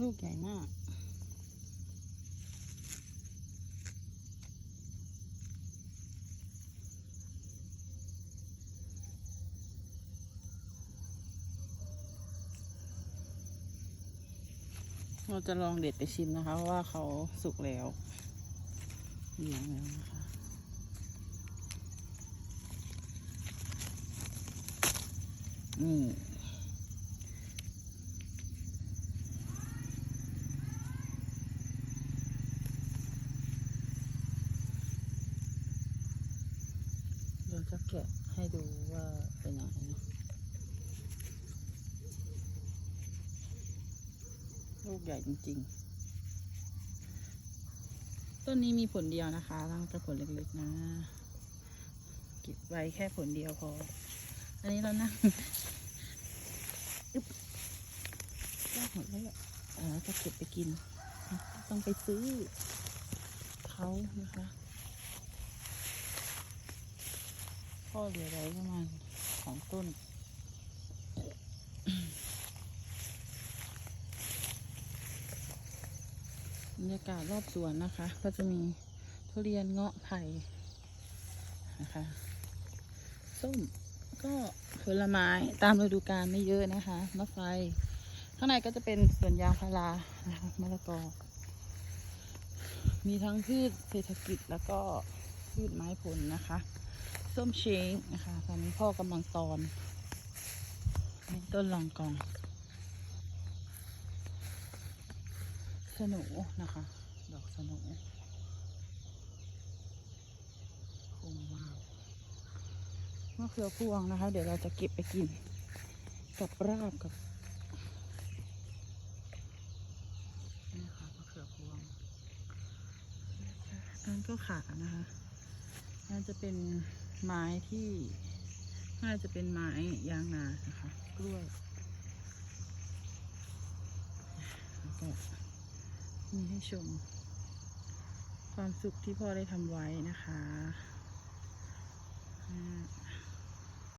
ลูกใหญ่มาก เราจะลองเด็ดไปชิมนะคะว่าเขาสุกแล้วเหลืองแล้วนะคะนี่ เดี๋ยวจะแกะให้ดูว่าเป็นยังไงนะลูกใหญ่จริง ๆ ต้นนี้มีผลเดียวนะคะตั้งแต่ผลเล็กๆนะ เก็บไว้แค่ผลเดียวพอ อันนี้เรานั่งอึ๊บได้หมดแล้วแหละเออจะเก็บไปกิน ต้องไปซื้อเขานะคะ พ่อเหลือไว้ประมาณสองต้น บรรยากาศรอบสวนนะคะ ก็จะมีทุเรียนเงาะไผ่นะคะ ส้มก็ผลไม้ตามฤดูกาลไม่เยอะนะคะมะไฟ ข้างในก็จะเป็นสวนยางพารานะคะมะละกอ มีทั้งพืชเศรษฐกิจแล้วก็พืชไม้ผลนะคะ ส้มเช้งนะคะ ตอนนี้พ่อกำลังตอนต้นลองกอง สนูนะคะ ดอกสนูคงมากมะเขือพวงนะคะ เดี๋ยวเราจะเก็บไปกิน กับราบกับนี่ค่ะมะเขือพวงนั่นก็ขานะคะน่าจะเป็น ไม้ที่น่าจะเป็นไม้ยางนานะคะกล้วยแล้วก็มีให้ชม ความสุขที่พ่อได้ทำไว้นะคะอ่า